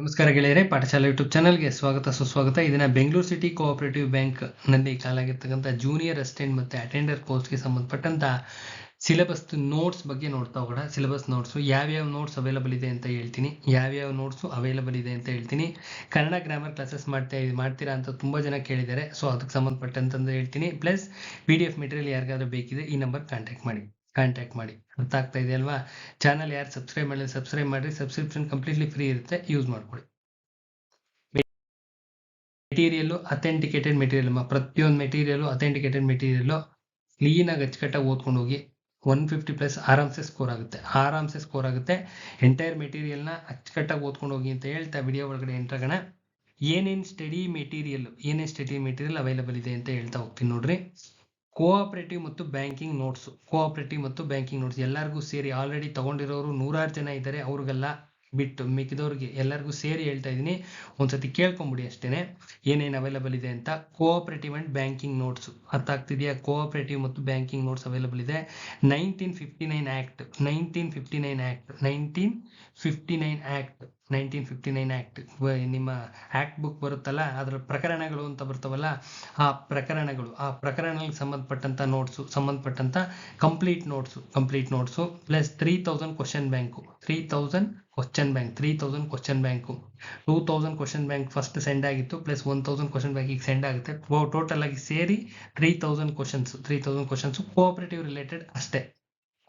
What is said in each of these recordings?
ನಮಸ್ಕಾರ ಗೆಳೆಯರೆ, ಪಾಠಶಾಲೆ ಯೂಟ್ಯೂಬ್ ಚಾನಲ್ಗೆ ಸ್ವಾಗತ, ಸುಸ್ವಾಗತ. ಇದನ್ನ ಬೆಂಗಳೂರು ಸಿಟಿ ಕೋಆಪರೇಟಿವ್ ಬ್ಯಾಂಕ್ನಲ್ಲಿ ಕಾಲಾಗಿರ್ತಕ್ಕಂಥ ಜೂನಿಯರ್ ಅಸಿಸ್ಟೆಂಟ್ ಮತ್ತೆ ಅಟೆಂಡರ್ ಕೋರ್ಸ್ಗೆ ಸಂಬಂಧಪಟ್ಟಂತ ಸಿಲೆಬಸ್ ನೋಟ್ಸ್ ಬಗ್ಗೆ ನೋಡ್ತಾ ಹೋಗೋಣ. ಸಿಲೆಬಸ್ ನೋಟ್ಸ್ ಯಾವ್ಯಾವ ನೋಟ್ಸ್ ಅವೈಲಬಲ್ ಇದೆ ಅಂತ ಹೇಳ್ತೀನಿ. ಯಾವ್ಯಾವ ನೋಟ್ಸ್ ಅವೈಲಬಲ್ ಇದೆ ಅಂತ ಹೇಳ್ತೀನಿ. ಕನ್ನಡ ಗ್ರಾಮರ್ ಕ್ಲಾಸಸ್ ಮಾಡ್ತಾ ಮಾಡ್ತೀರಾ ಅಂತ ತುಂಬಾ ಜನ ಕೇಳಿದ್ದಾರೆ. ಸೊ ಅದಕ್ಕೆ ಸಂಬಂಧಪಟ್ಟಂತಂದು ಹೇಳ್ತೀನಿ. Plus P D F material ಯಾರಿಗಾದ್ರೂ ಬೇಕಿದೆ ಈ ನಂಬರ್ ಕಾಂಟ್ಯಾಕ್ಟ್ ಮಾಡಿ. ಕಾಂಟ್ಯಾಕ್ಟ್ ಮಾಡಿ. ಅರ್ಥ ಆಗ್ತಾ ಇದೆ ಅಲ್ವಾ ಚಾನಲ್ ಯಾರು ಸಬ್ಸ್ಕ್ರೈಬ್ ಮಾಡಿದ್ರೆ ಸಬ್ಸ್ಕ್ರೈಬ್ ಮಾಡಿ ಸಬ್ಸ್ಕ್ರಿಪ್ಷನ್ ಕಂಪ್ಲೀಟ್ಲಿ ಫ್ರೀ ಇರುತ್ತೆ ಯೂಸ್ ಮಾಡ್ಕೊಳ್ಳಿ ಮೆಟೀರಿಯಲ್ ಅಥೆಂಟಿಕೇಟೆಡ್ ಮೆಟೀರಿಯಲ್ ಪ್ರತಿಯೊಂದು ಮೆಟೀರಿಯಲ್ ಅಥೆಂಟಿಕೇಟೆಡ್ ಮೆಟೀರಿಯಲ್ ಕ್ಲೀನಾಗಿ ಅಚ್ಚುಕಟ್ಟಾಗಿ ಓದ್ಕೊಂಡು ಹೋಗಿ ಒನ್ ಫಿಫ್ಟಿ ಪ್ಲಸ್ ಆರಾಮ್ಸೆ ಸ್ಕೋರ್ ಆಗುತ್ತೆ. ಆರಾಮ್ಸೆ ಸ್ಕೋರ್ ಆಗುತ್ತೆ. ಎಂಟೈರ್ ಮೆಟೀರಿಯಲ್ನ ಅಚ್ಚುಕಟ್ಟಾಗಿ ಓದ್ಕೊಂಡು ಹೋಗಿ ಅಂತ ಹೇಳ್ತಾ ವಿಡಿಯೋ ಒಳಗಡೆ ಎಂಟ್ರಾಗೋಣ ಏನೇನು ಸ್ಟಡಿ ಮೆಟೀರಿಯಲ್ ಏನೇನು ಸ್ಟಡಿ ಮೆಟೀರಿಯಲ್ ಅವೈಲಬಲ್ ಇದೆ ಅಂತ ಹೇಳ್ತಾ ಹೋಗ್ತೀನಿ ನೋಡ್ರಿ. ಕೋಆಪರೇಟಿವ್ ಮತ್ತು ಬ್ಯಾಂಕಿಂಗ್ ನೋಟ್ಸ್ ಕೋಆಪರೇಟಿವ್ ಮತ್ತು ಬ್ಯಾಂಕಿಂಗ್ ನೋಟ್ಸ್ ಎಲ್ಲರಿಗೂ ಸೇರಿ ಆಲ್ರೆಡಿ ತಗೊಂಡಿರೋರು ನೂರಾರು ಜನ ಇದ್ದಾರೆ, ಅವ್ರಿಗೆಲ್ಲ ಬಿಟ್ಟು ಮಿಕ್ಕಿದವ್ರಿಗೆ ಎಲ್ಲರಿಗೂ ಸೇರಿ ಹೇಳ್ತಾ ಇದ್ದೀನಿ. ಒಂದ್ಸತಿ ಕೇಳ್ಕೊಂಬಿಡಿ ಅಷ್ಟೇನೆ. ಏನೇನು ಅವೈಲಬಲ್ ಇದೆ ಅಂತ. ಕೋಆಪರೇಟಿವ್ ಅಂಡ್ ಬ್ಯಾಂಕಿಂಗ್ ನೋಟ್ಸ್ ಅರ್ಥ ಆಗ್ತಿದೆಯಾ? ಕೋಆಪರೇಟಿವ್ ಮತ್ತು ಬ್ಯಾಂಕಿಂಗ್ ನೋಟ್ಸ್ ಅವೈಲಬಲ್ ಇದೆ. Nineteen fifty nine act nineteen fifty nine act nineteen fifty nine act nineteen fifty nine act ನಿಮ್ಮ ಆ್ಯಕ್ಟ್ ಬುಕ್ ಬರುತ್ತಲ್ಲ, ಅದರ ಪ್ರಕರಣಗಳು ಅಂತ ಬರ್ತಾವಲ್ಲ, ಆ ಪ್ರಕರಣಗಳು, ಆ ಪ್ರಕರಣಗಳಿಗೆ ಸಂಬಂಧಪಟ್ಟಂಥ ನೋಟ್ಸು ಸಂಬಂಧಪಟ್ಟಂಥ complete notes complete notes plus three thousand question bank three thousand question bank three thousand question bank two thousand question bank first send ಆಗಿತ್ತು plus one thousand question bank ಈಗ ಸೆಂಡ್ ಆಗುತ್ತೆ. ಟೋಟಲ್ ಆಗಿ ಸೇರಿ three thousand questions three thousand questions cooperative related ಅಷ್ಟೇ.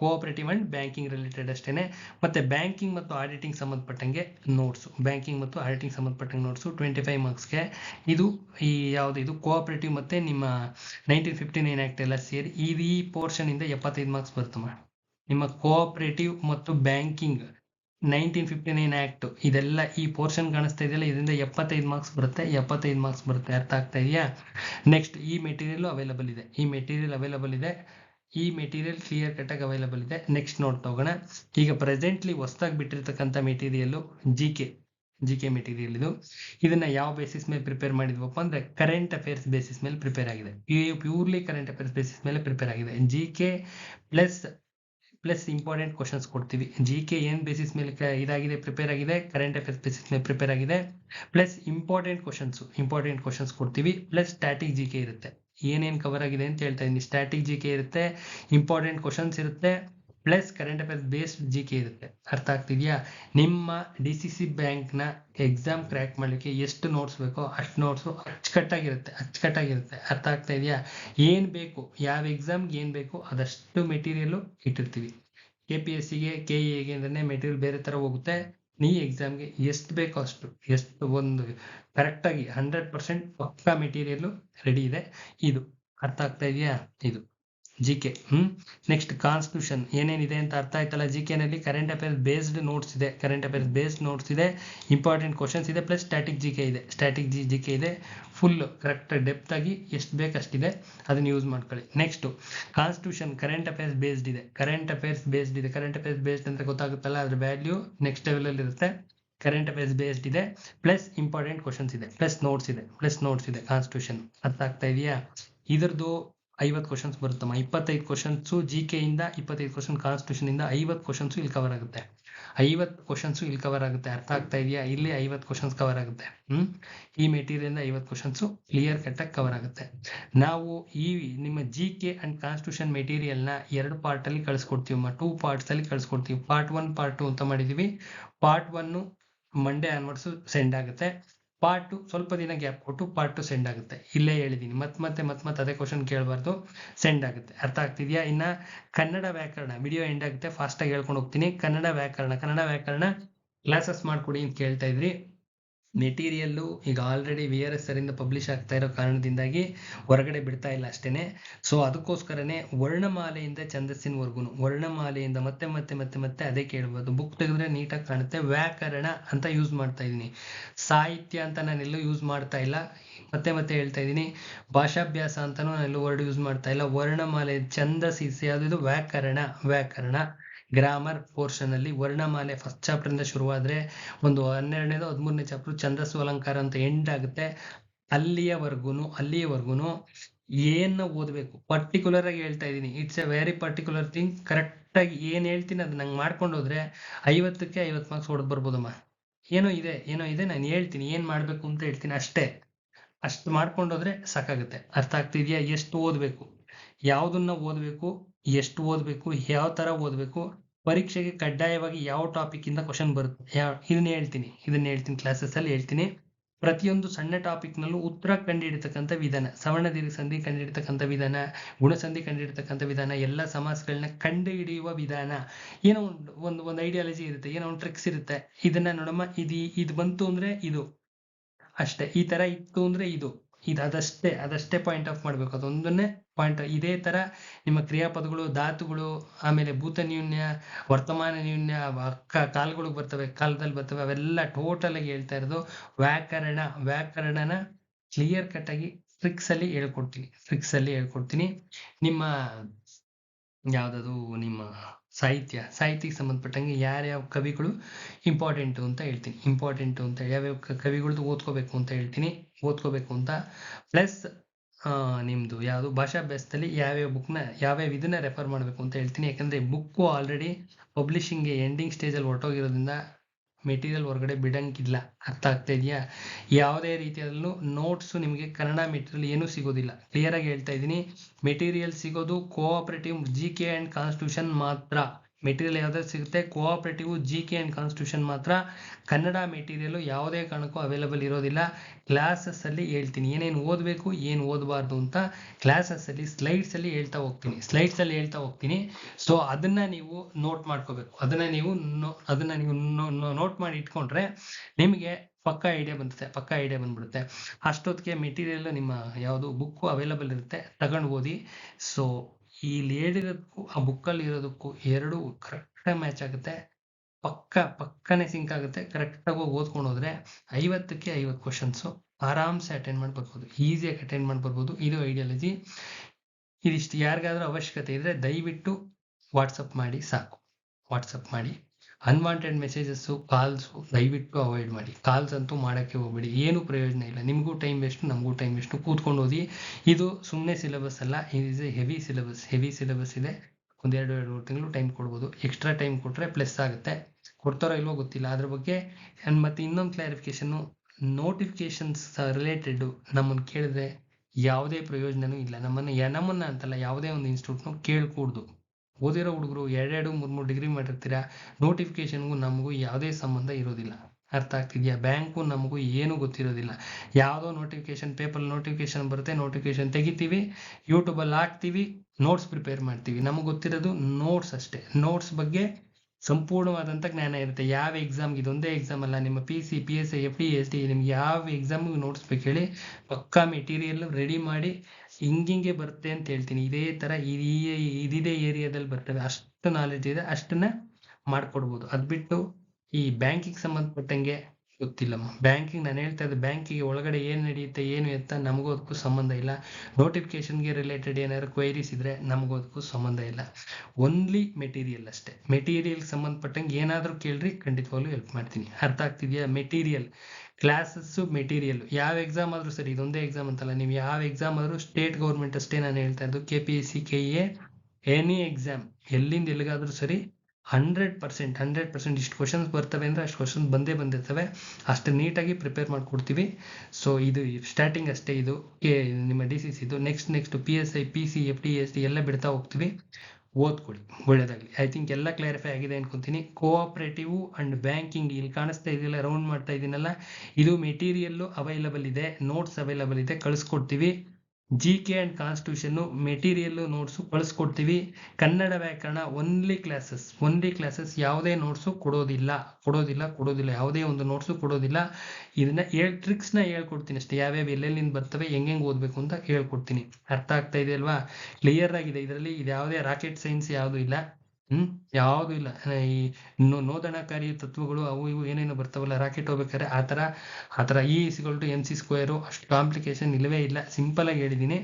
Cooperative and banking related ಅಷ್ಟೇನೆ. ಮತ್ತು banking ಮತ್ತು auditing ಸಂಬಂಧಪಟ್ಟಂಗೆ ನೋಟ್ಸು ಬ್ಯಾಂಕಿಂಗ್ ಮತ್ತು ಆಡಿಟಿಂಗ್ ಸಂಬಂಧಪಟ್ಟಂಗೆ ನೋಟ್ಸು ಟ್ವೆಂಟಿ ಫೈವ್ ಮಾರ್ಕ್ಸ್ಗೆ ಇದು ಈ ಯಾವುದು, ಇದು ಕೋಆಪರೇಟಿವ್ ಮತ್ತು ನಿಮ್ಮ ನೈನ್ಟೀನ್ ಫಿಫ್ಟಿ ನೈನ್ ಆ್ಯಕ್ಟ್ ಎಲ್ಲ ಸೇರಿ ಈ ಈ ಪೋರ್ಷನಿಂದ ಎಪ್ಪತ್ತೈದು ಮಾರ್ಕ್ಸ್ ಬರ್ತಮ್ಮ ನಿಮ್ಮ ಕೋಆಪರೇಟಿವ್ ಮತ್ತು banking nineteen fifty nine act ಇದೆಲ್ಲ ಈ ಪೋರ್ಷನ್ ಕಾಣಿಸ್ತಾ ಇದೆಯಲ್ಲ, ಇದರಿಂದ ಎಪ್ಪತ್ತೈದು ಮಾರ್ಕ್ಸ್ ಬರುತ್ತೆ. ಎಪ್ಪತ್ತೈದು ಮಾರ್ಕ್ಸ್ ಬರುತ್ತೆ. ಅರ್ಥ ಆಗ್ತಾ ಇದೆಯಾ? ನೆಕ್ಸ್ಟ್ ಈ ಮೆಟೀರಿಯಲ್ ಅವೈಲಬಲ್ ಇದೆ. ಈ ಮೆಟೀರಿಯಲ್ ಅವೈಲಬಲ್ ಇದೆ. ಈ ಮೆಟೀರಿಯಲ್ ಕ್ಲಿಯರ್ ಕಟ್ಟಾಗಿ ಅವೈಲಬಲ್ ಇದೆ. ನೆಕ್ಸ್ಟ್ ನೋಡ್ತಾ ಹೋಗೋಣ ಈಗ ಪ್ರೆಸೆಂಟ್ಲಿ ಹೊಸದಾಗಿ ಬಿಟ್ಟಿರ್ತಕ್ಕಂಥ material G K G K material ಇದು. ಇದನ್ನ ಯಾವ ಬೇಸಿಸ್ ಮೇಲೆ ಪ್ರಿಪೇರ್ ಮಾಡಿದ್ವಪ್ಪ ಅಂದ್ರೆ ಕರೆಂಟ್ ಅಫೇರ್ಸ್ ಬೇಸಿಸ್ ಮೇಲೆ ಪ್ರಿಪೇರ್ ಆಗಿದೆ. ಪ್ಯೂರ್ಲಿ ಕರೆಂಟ್ ಅಫೇರ್ಸ್ ಬೇಸಿಸ್ ಮೇಲೆ ಪ್ರಿಪೇರ್ ಆಗಿದೆ. G K plus plus important questions ಕೊಡ್ತೀವಿ. ಜಿ ಕೆ ಏನ್ ಬೇಸಿಸ್ ಮೇಲೆ ಇದಾಗಿದೆ ಪ್ರಿಪೇರ್ ಆಗಿದೆ ಕರೆಂಟ್ ಅಫೇರ್ಸ್ ಬೇಸಿಸ್ ಮೇಲೆ ಪ್ರಿಪೇರ್ ಆಗಿದೆ. Plus important questions important questions ಕೊಡ್ತೀವಿ. ಪ್ಲಸ್ ಸ್ಟ್ಯಾಟಿಕ್ ಜಿ ಕೆ ಇರುತ್ತೆ. ಏನೇನು ಕವರ್ ಆಗಿದೆ ಅಂತ ಹೇಳ್ತಾ ಇದ್ದೀನಿ. ಸ್ಟ್ಯಾಟಿಕ್ ಜಿ ಕೆ ಇರುತ್ತೆ ಇಂಪಾರ್ಟೆಂಟ್ ಕ್ವಶನ್ಸ್ ಇರುತ್ತೆ plus current affairs based G K ಇರುತ್ತೆ. ಅರ್ಥ ಆಗ್ತಿದೆಯಾ? ನಿಮ್ಮ ಡಿ ಸಿ ಸಿ ಬ್ಯಾಂಕ್ನ ಎಕ್ಸಾಮ್ ಕ್ರ್ಯಾಕ್ ಮಾಡಲಿಕ್ಕೆ ಎಷ್ಟು ನೋಟ್ಸ್ ಬೇಕೋ ಅಷ್ಟು ನೋಟ್ಸು ಅಚ್ಚುಕಟ್ಟಾಗಿರುತ್ತೆ ಅಚ್ಚುಕಟ್ಟಾಗಿರುತ್ತೆ. ಅರ್ಥ ಆಗ್ತಾ ಇದೆಯಾ? ಏನು ಬೇಕು, ಯಾವ ಎಕ್ಸಾಮ್ಗೆ ಏನು ಬೇಕು ಅದಷ್ಟು ಮೆಟೀರಿಯಲ್ಲು ಇಟ್ಟಿರ್ತೀವಿ. ಕೆ ಪಿ ಎಸ್ ಸಿಗೆ ಕೆ ಎಗೆ ಅಂದ್ರೆ ಮೆಟೀರಿಯಲ್ ಬೇರೆ ಥರ ಹೋಗುತ್ತೆ. ನೀ ಎಕ್ಸಾಮ್ಗೆ ಎಷ್ಟು ಬೇಕೋ ಅಷ್ಟು, ಎಷ್ಟು ಒಂದು ಕರೆಕ್ಟಾಗಿ ಹಂಡ್ರೆಡ್ ಪರ್ಸೆಂಟ್ ಪಕ್ಕಾ ಮೆಟೀರಿಯಲ್ ರೆಡಿ ಇದೆ. ಇದು ಅರ್ಥ ಆಗ್ತಾ ಇದೆಯಾ? ಇದು G K hmm? Next constitution ಏನೇನಿದೆ ಅಂತ ಅರ್ಥ ಆಯ್ತಲ್ಲ ಜಿ ನಲ್ಲಿ? ಕರೆಂಟ್ ಅಫೇರ್ಸ್ ಬೇಸ್ಡ್ ನೋಟ್ಸ್ ಇದೆ. ಕರೆಂಟ್ ಅಫೇರ್ಸ್ ಬೇಸ್ಡ್ ನೋಟ್ಸ್ ಇದೆ. ಇಂಪಾರ್ಟೆಂಟ್ ಕ್ವಶನ್ಸ್ ಇದೆ. ಪ್ಲಸ್ ಸ್ಟ್ಯಾಟಿಕ್ ಜಿ ಕೆ ಇದೆ. ಸ್ಟ್ಯಾಟಿಕ್ ಜಿ ಜಿ ಕೆ ಇದೆ. ಫುಲ್ ಕರೆಕ್ಟ್ ಡೆಪ್ತ್ ಆಗಿ ಎಷ್ಟು ಬೇಕಷ್ಟಿದೆ ಅದನ್ನ ಯೂಸ್ ಮಾಡ್ಕೊಳ್ಳಿ. Next constitution current affairs based ಇದೆ. ಕರೆಂಟ್ ಅಫೇರ್ಸ್ ಬೇಸ್ಡ್ ಇದೆ. ಕರೆಂಟ್ ಅಫೇರ್ಸ್ ಬೇಸ್ಡ್ ಅಂತ ಗೊತ್ತಾಗುತ್ತಲ್ಲ? ಅದ್ರ ವ್ಯಾಲ್ಯೂ ನೆಕ್ಸ್ಟ್ ಲೆವೆಲ್ ಇರುತ್ತೆ. ಕರೆಂಟ್ ಅಫೇರ್ಸ್ ಬೇಸ್ಡ್ ಇದೆ ಪ್ಲಸ್ ಇಂಪಾರ್ಟೆಂಟ್ ಕ್ವಶನ್ಸ್ ಇದೆ ಪ್ಲಸ್ ನೋಟ್ಸ್ ಇದೆ ಪ್ಲಸ್ ನೋಟ್ಸ್ ಇದೆ ಕಾನ್ಸ್ಟಿಟ್ಯೂಷನ್ ಅರ್ಥ ಆಗ್ತಾ ಇದೆಯಾ? ಇದರದ್ದು ಐವತ್ತು ಕ್ವಶನ್ಸ್ ಬರುತ್ತಮ್ಮ ಇಪ್ಪತ್ತೈದು ಕ್ವಶನ್ಸು ಜಿ ಕೆ ಇಂದ ಇಪ್ಪತ್ತೈದು ಕ್ವಶನ್ ಕಾನ್ಸ್ಟಿಟ್ಯೂಷನ್ ಇಂದ ಐವತ್ತು ಕ್ವಶನ್ಸು ಇಲ್ಲಿ ಕವರ್ ಆಗುತ್ತೆ. ಐವತ್ತು ಕ್ವಶನ್ಸು ಇಲ್ಲಿ ಕವರ್ ಆಗುತ್ತೆ. ಅರ್ಥ ಆಗ್ತಾ ಇದೆಯಾ? ಇಲ್ಲಿ ಐವತ್ತು ಕ್ವಶನ್ಸ್ ಕವರ್ ಆಗುತ್ತೆ. ಹ್ಮ್? ಈ ಮೆಟೀರಿಯಲ್ ಐವತ್ತು ಕ್ವಶನ್ಸು ಕ್ಲಿಯರ್ ಕಟ್ಟಾಗಿ ಕವರ್ ಆಗುತ್ತೆ. ನಾವು ಈ ನಿಮ್ಮ ಜಿ ಕೆ ಅಂಡ್ ಕಾನ್ಸ್ಟಿಟ್ಯೂಷನ್ ಮೆಟೀರಿಯಲ್ನ ಎರಡು ಪಾರ್ಟ್ ಅಲ್ಲಿ ಕಳಿಸ್ಕೊಡ್ತೀವಿ ಟೂ ಪಾರ್ಟ್ಸ್ ಅಲ್ಲಿ ಕಳಿಸ್ಕೊಡ್ತೀವಿ. ಪಾರ್ಟ್ ಒನ್ ಪಾರ್ಟ್ ಟು ಅಂತ ಮಾಡಿದೀವಿ. Part one Monday onwards send ಆಗುತ್ತೆ. ಪಾರ್ಟ್ ಟು ಸ್ವಲ್ಪ ದಿನ ಗ್ಯಾಪ್ ಕೊಟ್ಟು ಪಾರ್ಟ್ ಟು ಸೆಂಡ್ ಆಗುತ್ತೆ. ಇಲ್ಲೇ ಹೇಳಿದ್ದೀನಿ ಮತ್ತೆ ಮತ್ತೆ ಮತ್ತೆ ಮತ್ತೆ ಅದೇ ಕ್ವಶನ್ ಕೇಳಬಾರ್ದು. ಸೆಂಡ್ ಆಗುತ್ತೆ. ಅರ್ಥ ಆಗ್ತಿದ್ಯಾ? ಇನ್ನ ಕನ್ನಡ ವ್ಯಾಕರಣ ವಿಡಿಯೋ ಎಂಡ್ ಆಗುತ್ತೆ. ಫಾಸ್ಟ್ ಆಗಿ ಹೇಳ್ಕೊಂಡು ಹೋಗ್ತೀನಿ. ಕನ್ನಡ ವ್ಯಾಕರಣ ಕನ್ನಡ ವ್ಯಾಕರಣ ಕ್ಲಾಸಸ್ ಮಾಡ್ಕೊಡಿ ಅಂತ ಕೇಳ್ತಾ ಇದ್ರಿ. ಮೆಟೀರಿಯಲ್ಲು ಈಗ ಆಲ್ರೆಡಿ ವಿ ಆರ್ ಎಸ್ ಇಂದ ಪಬ್ಲಿಷ್ ಆಗ್ತಾ ಇರೋ ಕಾರಣದಿಂದಾಗಿ ಹೊರಗಡೆ ಬಿಡ್ತಾ ಇಲ್ಲ ಅಷ್ಟೇನೆ. ಸೊ ಅದಕ್ಕೋಸ್ಕರನೇ ವರ್ಣಮಾಲೆಯಿಂದ ಛಂದಸ್ಸಿನವರೆಗೂ ವರ್ಣಮಾಲೆಯಿಂದ ಮತ್ತೆ ಮತ್ತೆ ಮತ್ತೆ ಮತ್ತೆ ಅದೇ ಕೇಳ್ಬೋದು. ಬುಕ್ ತೆಗೆದ್ರೆ ನೀಟಾಗಿ ಕಾಣುತ್ತೆ. ವ್ಯಾಕರಣ ಅಂತ ಯೂಸ್ ಮಾಡ್ತಾ ಇದ್ದೀನಿ. ಸಾಹಿತ್ಯ ಅಂತ ನಾನೆಲ್ಲೂ ಯೂಸ್ ಮಾಡ್ತಾ ಇಲ್ಲ. ಮತ್ತೆ ಮತ್ತೆ ಹೇಳ್ತಾ ಇದ್ದೀನಿ. ಭಾಷಾಭ್ಯಾಸ ಅಂತಾನೂ ಎಲ್ಲೂ ವರ್ಡ್ ಯೂಸ್ ಮಾಡ್ತಾ ಇಲ್ಲ. ವರ್ಣಮಾಲೆ ಛಂದಸ್ ಅದು ಇದು ವ್ಯಾಕರಣ ವ್ಯಾಕರಣ. ಗ್ರಾಮರ್ ಪೋರ್ಷನ್ ಅಲ್ಲಿ ವರ್ಣಮಾಲೆ ಫಸ್ಟ್ ಚಾಪ್ಟರ್ ಇಂದ ಶುರುವಾದ್ರೆ ಒಂದು ಹನ್ನೆರಡನೇದು ಹದಿಮೂರನೇ ಚಾಪ್ಟರ್ ಛಂದಸ್ಸು ಅಲಂಕಾರ ಅಂತ ಎಂಡ್ ಆಗುತ್ತೆ. ಅಲ್ಲಿಯವರೆಗೂ ಅಲ್ಲಿಯವರೆಗೂ ಏನ ಓದಬೇಕು? ಪರ್ಟಿಕ್ಯುಲರ್ ಆಗಿ ಹೇಳ್ತಾ ಇದ್ದೀನಿ. It's a very particular thing correct ಆಗಿ ಏನ್ ಹೇಳ್ತೀನಿ ಅದನ್ನ ನಂಗೆ ಮಾಡ್ಕೊಂಡು ಹೋದ್ರೆ ಐವತ್ತಕ್ಕೆ ಐವತ್ತು ಮಾರ್ಕ್ಸ್ ಹೊಡೆದು ಬರ್ಬೋದಮ್ಮ. ಏನೋ ಇದೆ ಏನೋ ಇದೆ, ನಾನು ಹೇಳ್ತೀನಿ. ಏನ್ ಮಾಡ್ಬೇಕು ಅಂತ ಹೇಳ್ತೀನಿ ಅಷ್ಟೇ. ಅಷ್ಟು ಮಾಡ್ಕೊಂಡೋದ್ರೆ ಸಾಕಾಗುತ್ತೆ. ಅರ್ಥ ಆಗ್ತಿದ್ಯಾ ಎಷ್ಟು ಓದ್ಬೇಕು? ಯಾವ್ದನ್ನ ಓದ್ಬೇಕು? ಎಷ್ಟು ಓದ್ಬೇಕು? ಯಾವ ತರ ಓದ್ಬೇಕು? ಪರೀಕ್ಷೆಗೆ ಕಡ್ಡಾಯವಾಗಿ ಯಾವ ಟಾಪಿಕ್ ಇಂದ ಕ್ವಶನ್ ಬರುತ್ತೆ? ಯಾವ ಇದನ್ನ ಹೇಳ್ತೀನಿ. ಇದನ್ನ ಹೇಳ್ತೀನಿ ಕ್ಲಾಸಸ್ ಅಲ್ಲಿ ಹೇಳ್ತೀನಿ. ಪ್ರತಿಯೊಂದು ಸಣ್ಣ ಟಾಪಿಕ್ ನಲ್ಲೂ ಉತ್ತರ ಕಂಡುಹಿಡಿತಕ್ಕಂಥ ವಿಧಾನ ಸವರ್ಣ ದೀರ್ಘ ಸಂಧಿ ಕಂಡುಹಿಡಿತಕ್ಕಂಥ ವಿಧಾನ ಗುಣಸಂಧಿ ಕಂಡುಹಿಡಿತಕ್ಕಂಥ ವಿಧಾನ, ಎಲ್ಲ ಸಮಾಸಗಳನ್ನ ಕಂಡು ಹಿಡಿಯುವ ವಿಧಾನ. ಏನೋ ಒಂದು ಒಂದು ಒಂದು ಐಡಿಯಾಲಜಿ ಇರುತ್ತೆ, ಏನೋ ಒಂದು ಟ್ರಿಕ್ಸ್ ಇರುತ್ತೆ. ಇದನ್ನ ನೋಡಮ್ಮ, ಇದು ಇದು ಬಂತು ಅಂದ್ರೆ ಇದು. ಅಷ್ಟೇ. ಈ ತರ ಇತ್ತು ಅಂದ್ರೆ ಇದು. ಇದು ಅದಷ್ಟೇ ಅದಷ್ಟೇ ಪಾಯಿಂಟ್ ಆಫ್ ಮಾಡ್ಬೇಕು. ಅದೊಂದನ್ನೇ ಪಾಯಿಂಟ್ ಇದೇ ತರ ನಿಮ್ಮ ಕ್ರಿಯಾಪದಗಳು, ಧಾತುಗಳು, ಆಮೇಲೆ ಭೂತ ನ್ಯೂನ್ಯ ವರ್ತಮಾನ ನ್ಯೂನ್ಯ ಕಾಲ್ಗಳಿಗೆ ಬರ್ತವೆ, ಕಾಲದಲ್ಲಿ ಬರ್ತವೆ, ಅವೆಲ್ಲ ಟೋಟಲ್ ಆಗಿ ಹೇಳ್ತಾ ಇರೋದು ವ್ಯಾಕರಣ. ವ್ಯಾಕರಣನ ಕ್ಲಿಯರ್ ಕಟ್ ಆಗಿ ಟ್ರಿಕ್ಸ್ ಅಲ್ಲಿ ಹೇಳ್ಕೊಡ್ತೀನಿ ಟ್ರಿಕ್ಸ್ ಅಲ್ಲಿ ಹೇಳ್ಕೊಡ್ತೀನಿ. ನಿಮ್ಮ ಯಾವ್ದದು, ನಿಮ್ಮ ಸಾಹಿತ್ಯ, ಸಾಹಿತ್ಯಕ್ಕೆ ಸಂಬಂಧಪಟ್ಟಂಗೆ ಯಾರ್ಯಾವ ಕವಿಗಳು ಇಂಪಾರ್ಟೆಂಟು ಅಂತ ಹೇಳ್ತೀನಿ. ಇಂಪಾರ್ಟೆಂಟು ಅಂತ ಯಾವ್ಯಾವ ಕವಿಗಳದ್ದು ಕವಿಗಳ್ದು ಓದ್ಕೋಬೇಕು ಅಂತ ಹೇಳ್ತೀನಿ. ಓದ್ಕೋಬೇಕು ಅಂತ. ಪ್ಲಸ್ ನಿಮ್ದು ಯಾವುದು ಭಾಷಾಭ್ಯಾಸದಲ್ಲಿ ಯಾವ್ಯಾವ ಬುಕ್ನ ಯಾವ್ಯಾವ ಇದನ್ನ ರೆಫರ್ ಮಾಡಬೇಕು ಅಂತ ಹೇಳ್ತೀನಿ. ಯಾಕಂದ್ರೆ ಬುಕ್ಕು ಆಲ್ರೆಡಿ ಪಬ್ಲಿಷಿಂಗ್ಗೆ ಎಂಡಿಂಗ್ ಸ್ಟೇಜಲ್ಲಿ ಹೊರಟೋಗಿರೋದ್ರಿಂದ ಮೆಟೀರಿಯಲ್ ಹೊರಗಡೆ ಬಿಡಂಗಿಲ್ಲ. ಅರ್ಥ ಆಗ್ತಾ ಇದೆಯಾ? ಯಾವುದೇ ರೀತಿಯಲ್ಲೂ ನೋಟ್ಸು ನಿಮಗೆ ಕನ್ನಡ ಮೆಟೀರಿಯಲ್ ಏನೂ ಸಿಗೋದಿಲ್ಲ. ಕ್ಲಿಯರ್ ಆಗಿ ಹೇಳ್ತಾ ಇದ್ದೀನಿ. ಮೆಟೀರಿಯಲ್ ಸಿಗೋದು cooperative G K and constitution ಮಾತ್ರ. ಮೆಟೀರಿಯಲ್ ಯಾವುದೇ ಸಿಗುತ್ತೆ cooperative G K and constitution ಮಾತ್ರ ಕನ್ನಡ ಮೆಟೀರಿಯಲ್ ಯಾವುದೇ ಕಾರಣಕ್ಕೂ ಅವೈಲಬಲ್ ಇರೋದಿಲ್ಲ. ಕ್ಲಾಸಸ್ಸಲ್ಲಿ ಹೇಳ್ತೀನಿ, ಏನೇನು ಓದಬೇಕು, ಏನು ಓದಬಾರ್ದು ಅಂತ ಕ್ಲಾಸಸ್ಸಲ್ಲಿ ಸ್ಲೈಡ್ಸಲ್ಲಿ ಹೇಳ್ತಾ ಹೋಗ್ತೀನಿ ಸ್ಲೈಡ್ಸಲ್ಲಿ ಹೇಳ್ತಾ ಹೋಗ್ತೀನಿ. ಸೊ ಅದನ್ನು ನೀವು ನೋಟ್ ಮಾಡ್ಕೋಬೇಕು. ಅದನ್ನು ನೀವು ಅದನ್ನು ಅದನ್ನ ನೀವು ನೋಟ್ ಮಾಡಿ ಇಟ್ಕೊಂಡ್ರೆ ನಿಮಗೆ ಪಕ್ಕ ಐಡಿಯಾ ಬಂದುತ್ತೆ ಪಕ್ಕ ಐಡಿಯಾ ಬಂದ್ಬಿಡುತ್ತೆ. ಅಷ್ಟೊತ್ತಿಗೆ ಮೆಟೀರಿಯಲ್ ನಿಮ್ಮ ಯಾವುದು ಬುಕ್ಕು ಅವೈಲಬಲ್ ಇರುತ್ತೆ, ತಗೊಂಡು ಓದಿ. ಸೊ ಇಲ್ಲಿ ಲೇಡಿರೋದಕ್ಕೂ ಆ ಬುಕ್ಕಲ್ಲಿ ಇರೋದಕ್ಕೂ ಎರಡು ಕರೆಕ್ಟಾಗಿ ಮ್ಯಾಚ್ ಆಗುತ್ತೆ. ಪಕ್ಕ, ಪಕ್ಕನೆ ಸಿಂಕ್ ಆಗುತ್ತೆ. ಕರೆಕ್ಟಾಗಿ ಹೋಗಿ ಓದ್ಕೊಂಡು ಹೋದ್ರೆ ಐವತ್ತಕ್ಕೆ ಐವತ್ತು ಕ್ವಶನ್ಸು ಆರಾಮ್ಸೆ ಅಟೆಂಡ್ ಮಾಡಿ ಬರ್ಬೋದು. ಈಸಿಯಾಗಿ ಅಟೆಂಡ್ ಮಾಡಿ ಬರ್ಬೋದು. ಇದು ಐಡಿಯಾಲಜಿ ಇದಿಷ್ಟು. ಯಾರಿಗಾದ್ರೂ ಅವಶ್ಯಕತೆ ಇದ್ರೆ ದಯವಿಟ್ಟು ವಾಟ್ಸಪ್ ಮಾಡಿ ಸಾಕು. ವಾಟ್ಸಪ್ ಮಾಡಿ. ಅನ್ವಾಂಟೆಡ್ ಮೆಸೇಜಸ್ಸು ಕಾಲ್ಸು ದಯವಿಟ್ಟು ಅವಾಯ್ಡ್ ಮಾಡಿ. ಕಾಲ್ಸ್ ಅಂತೂ ಮಾಡೋಕ್ಕೆ ಹೋಗ್ಬೇಡಿ. ಏನು ಪ್ರಯೋಜನ ಇಲ್ಲ. ನಿಮಗೂ ಟೈಮ್ ವೇಸ್ಟ್ ನಮಗೂ ಟೈಮ್ ವೇಸ್ಟ್ ಕೂತ್ಕೊಂಡು ಓದಿ. ಇದು ಸುಮ್ಮನೆ ಸಿಲೆಬಸ್ ಅಲ್ಲ is a heavy syllabus heavy syllabus ಇದೆ. ಒಂದೆರಡು ಎರಡು ತಿಂಗಳು ಟೈಮ್ ಕೊಡ್ಬೋದು. ಎಕ್ಸ್ಟ್ರಾ ಟೈಮ್ ಕೊಟ್ಟರೆ ಪ್ಲಸ್ ಆಗುತ್ತೆ. ಕೊಡ್ತಾರೋ ಇಲ್ವೋ ಗೊತ್ತಿಲ್ಲ. ಅದ್ರ ಬಗ್ಗೆ ಆ್ಯಂಡ್ ಮತ್ತೆ ಇನ್ನೊಂದು ಕ್ಲಾರಿಫಿಕೇಷನ್ನು ನೋಟಿಫಿಕೇಶನ್ಸ್ ರಿಲೇಟೆಡ್ ನಮ್ಮನ್ನು ಕೇಳಿದ್ರೆ ಯಾವುದೇ ಪ್ರಯೋಜನವೂ ಇಲ್ಲ. ನಮ್ಮನ್ನು ನಮ್ಮನ್ನ ಅಂತಲ್ಲ, ಯಾವುದೇ ಒಂದು ಇನ್ಸ್ಟಿಟ್ಯೂಟ್ನು ಕೇಳ್ಕೂಡ್ದು. ಓದಿರೋ ಹುಡುಗರು ಎರಡೆರಡು ಮೂರು ಮೂರು ಡಿಗ್ರಿ ಮಾಡಿರ್ತೀರಾ? ನೋಟಿಫಿಕೇಶನ್ಗೂ ನಮಗೂ ಯಾವುದೇ ಸಂಬಂಧ ಇರೋದಿಲ್ಲ. ಅರ್ಥ ಆಗ್ತಿದ್ಯಾ? ಬ್ಯಾಂಕು ನಮಗೂ ಏನೂ ಗೊತ್ತಿರೋದಿಲ್ಲ. ಯಾವುದೋ ನೋಟಿಫಿಕೇಶನ್ ಪೇಪರ್ ನೋಟಿಫಿಕೇಶನ್ ಬರುತ್ತೆ ನೋಟಿಫಿಕೇಶನ್ ತೆಗಿತೀವಿ ಯೂಟ್ಯೂಬಲ್ಲಿ ಹಾಕ್ತೀವಿ ನೋಟ್ಸ್ ಪ್ರಿಪೇರ್ ಮಾಡ್ತೀವಿ. ನಮಗೆ ಗೊತ್ತಿರೋದು ನೋಟ್ಸ್ ಅಷ್ಟೇ. ನೋಟ್ಸ್ ಬಗ್ಗೆ ಸಂಪೂರ್ಣವಾದಂಥ ಜ್ಞಾನ ಇರುತ್ತೆ. ಯಾವ ಎಕ್ಸಾಮ್ಗೆ ಇದೊಂದೇ ಎಕ್ಸಾಮ್ ಅಲ್ಲ. ನಿಮ್ಮ P C P S I F D S T ನಿಮ್ಗೆ ಯಾವ ಎಕ್ಸಾಮ್ಗೆ ನೋಟ್ಸ್ ಬೇಕು ಹೇಳಿ ಪಕ್ಕಾ ಮೆಟೀರಿಯಲ್ ರೆಡಿ ಮಾಡಿ ಹಿಂಗಿಂಗೆ ಬರುತ್ತೆ ಅಂತ ಹೇಳ್ತೀನಿ. ಇದೇ ಥರ ಇದಿದೆ ಏರಿಯಾದಲ್ಲಿ ಬರ್ತವೆ. ಅಷ್ಟು ನಾಲೆಜ್ ಇದೆ, ಅಷ್ಟನ್ನ ಮಾಡ್ಕೊಡ್ಬೋದು. ಅದು ಬಿಟ್ಟು ಈ ಬ್ಯಾಂಕಿಗೆ ಸಂಬಂಧಪಟ್ಟಂಗೆ ಗೊತ್ತಿಲ್ಲಮ್ಮ. ಬ್ಯಾಂಕಿಂಗ್ ನಾನು ಹೇಳ್ತಾ ಇದ್ದೆ ಬ್ಯಾಂಕಿಗೆ ಒಳಗಡೆ ಏನು ನಡೆಯುತ್ತೆ ಏನು ಎತ್ತ ನಮಗೂ ಅದಕ್ಕೂ ಸಂಬಂಧ ಇಲ್ಲ. ನೋಟಿಫಿಕೇಶನ್ಗೆ ರಿಲೇಟೆಡ್ ಏನಾದ್ರು ಕ್ವೈರೀಸ್ ಇದ್ರೆ ನಮಗೂ ಅದಕ್ಕೂ ಸಂಬಂಧ ಇಲ್ಲ. ಓನ್ಲಿ ಮೆಟೀರಿಯಲ್ ಅಷ್ಟೇ. ಮೆಟೀರಿಯಲ್ ಸಂಬಂಧಪಟ್ಟಂಗೆ ಏನಾದರೂ ಕೇಳ್ರಿ, ಖಂಡಿತವಾಗ್ಲೂ ಹೆಲ್ಪ್ ಮಾಡ್ತೀನಿ. ಅರ್ಥ ಆಗ್ತಿದೆಯಾ? ಮೆಟೀರಿಯಲ್ ಕ್ಲಾಸಸ್ಸು ಮೆಟೀರಿಯಲ್ ಯಾವ ಎಕ್ಸಾಮ್ ಆದರೂ ಸರಿ, ಇದೊಂದೇ ಎಕ್ಸಾಮ್ ಅಂತಲ್ಲ, ನೀವು ಯಾವ ಎಕ್ಸಾಮ್ ಆದರೂ ಸ್ಟೇಟ್ ಗೌರ್ಮೆಂಟ್ ಅಷ್ಟೇ ನಾನು ಹೇಳ್ತಾ ಇದ್ದು K P S C K A any exam ಎಲ್ಲಿಂದ ಎಲ್ಲಿಗಾದರೂ ಸರಿ ಹಂಡ್ರೆಡ್ ಪರ್ಸೆಂಟ್ ಹಂಡ್ರೆಡ್ ಪರ್ಸೆಂಟ್ ಇಷ್ಟು ಕ್ವಶನ್ಸ್ ಬರ್ತವೆ ಅಂದರೆ ಅಷ್ಟು ಕ್ವಶನ್ಸ್ ಬಂದೇ ಬಂದಿರ್ತವೆ. ಅಷ್ಟು ನೀಟಾಗಿ ಪ್ರಿಪೇರ್ ಮಾಡಿಕೊಡ್ತೀವಿ. ಸೊ ಇದು ಸ್ಟಾರ್ಟಿಂಗ್ ಅಷ್ಟೇ ಇದು. ನಿಮ್ಮ ಡಿ ಸಿ ಇದು. Next next P S I P C F D S T ಎಲ್ಲ ಬಿಡ್ತಾ ಹೋಗ್ತೀವಿ. ಓದ್ಕೊಳ್ಳಿ. ಒಳ್ಳೆಯದಾಗಲಿ ಐ ಥಿಂಕ್ ಎಲ್ಲ ಕ್ಲಾರಿಫೈ ಆಗಿದೆ ಅನ್ಕೊತೀನಿ. ಕೋಆಪ್ರೇಟಿವ್ ಆ್ಯಂಡ್ ಬ್ಯಾಂಕಿಂಗ್ ಇಲ್ಲಿ ಕಾಣಿಸ್ತಾ ಇದೆಯಲ್ಲ ರೌಂಡ್ ಮಾಡ್ತಾ ಇದ್ದೀನಲ್ಲ ಇದು ಮೆಟೀರಿಯಲ್ಲು ಅವೈಲಬಲ್ ಇದೆ ನೋಟ್ಸ್ ಅವೈಲಬಲ್ ಇದೆ, ಕಳಿಸ್ಕೊಡ್ತೀವಿ. G K and constitution material notes ಕಳಿಸ್ಕೊಡ್ತೀವಿ. ಕನ್ನಡ ವ್ಯಾಕರಣ ಒನ್ಲಿ ಕ್ಲಾಸಸ್ ಒನ್ಲಿ ಕ್ಲಾಸಸ್ ಯಾವುದೇ ನೋಟ್ಸು ಕೊಡೋದಿಲ್ಲ ಕೊಡೋದಿಲ್ಲ ಕೊಡೋದಿಲ್ಲ, ಯಾವುದೇ ಒಂದು ನೋಟ್ಸು ಕೊಡೋದಿಲ್ಲ. ಇದನ್ನ ಹೇಳ್ ಟ್ರಿಕ್ಸ್ನ ಹೇಳ್ಕೊಡ್ತೀನಿ ಅಷ್ಟೇ. ಯಾವ್ಯಾವ ಎಲ್ಲೆಲ್ಲಿಂದ ಬರ್ತವೆ ಹೆಂಗೆ ಓದಬೇಕು ಅಂತ ಹೇಳ್ಕೊಡ್ತೀನಿ. ಅರ್ಥ ಆಗ್ತಾ ಇದೆ ಅಲ್ವಾ? ಕ್ಲಿಯರ್ ಆಗಿದೆ. ಇದರಲ್ಲಿ ಇದು ಯಾವುದೇ ರಾಕೆಟ್ ಸೈನ್ಸ್ ಯಾವುದು ಇಲ್ಲ. ಹ್ಮ್? ಯಾವುದು ಇಲ್ಲ. ಈ ನೋ- ತತ್ವಗಳು ಅವು ಇವು ಏನೇನು ಬರ್ತಾವಲ್ಲ, ರಾಕೆಟ್ ಹೋಗ್ಬೇಕಾದ್ರೆ ಆ ಥರ ಆ ಥರ ಇ ಇಸ್ಗಳು ಟು ಎಂ ಸಿ ಸ್ಕ್ವೇರು ಅಷ್ಟು ಕಾಂಪ್ಲಿಕೇಶನ್ ಇಲ್ಲವೇ ಇಲ್ಲ. ಸಿಂಪಲ್ ಆಗಿ ಹೇಳಿದೀನಿ.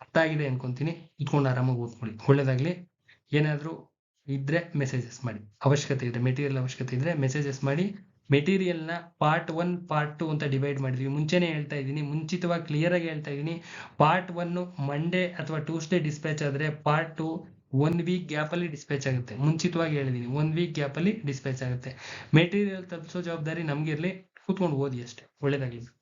ಅರ್ಥ ಆಗಿದೆ ಅನ್ಕೊಂತೀನಿ. ಇಟ್ಕೊಂಡು ಆರಾಮಾಗಿ ಓದ್ಕೊಳ್ಳಿ. ಒಳ್ಳೇದಾಗ್ಲಿ. ಏನಾದರೂ ಇದ್ರೆ ಮೆಸೇಜಸ್ ಮಾಡಿ. ಅವಶ್ಯಕತೆ ಇದ್ರೆ ಮೆಟೀರಿಯಲ್ ಅವಶ್ಯಕತೆ ಇದ್ರೆ ಮೆಸೇಜಸ್ ಮಾಡಿ. ಮೆಟೀರಿಯಲ್ನ ಪಾರ್ಟ್ ಒನ್ ಪಾರ್ಟ್ ಟು ಅಂತ ಡಿವೈಡ್ ಮಾಡಿದ್ವಿ. ಮುಂಚೆನೇ ಹೇಳ್ತಾ ಇದ್ದೀನಿ. ಮುಂಚಿತವಾಗಿ ಕ್ಲಿಯರ್ ಆಗಿ ಹೇಳ್ತಾ ಇದ್ದೀನಿ. ಪಾರ್ಟ್ ಒನ್ ಮಂಡೇ ಅಥವಾ ಟ್ಯೂಸ್ಡೇ ಡಿಸ್ಪ್ಯಾಚ್ ಆದರೆ part two one week gap ಅಲ್ಲಿ ಡಿಸ್ಪ್ಯಾಚ್ ಆಗುತ್ತೆ. ಮುಂಚಿತವಾಗಿ ಹೇಳಿದೀನಿ ಒನ್ ವೀಕ್ ಗ್ಯಾಪ್ ಅಲ್ಲಿ ಡಿಸ್ಪ್ಯಾಚ್ ಆಗುತ್ತೆ. ಮೆಟೀರಿಯಲ್ ತಲುಪಿಸೋ ಜವಾಬ್ದಾರಿ ನಮ್ಗಿರ್ಲಿ ಕೂತ್ಕೊಂಡು ಓದಿ ಅಷ್ಟೇ. ಒಳ್ಳೇದಾಗ್ಲಿ.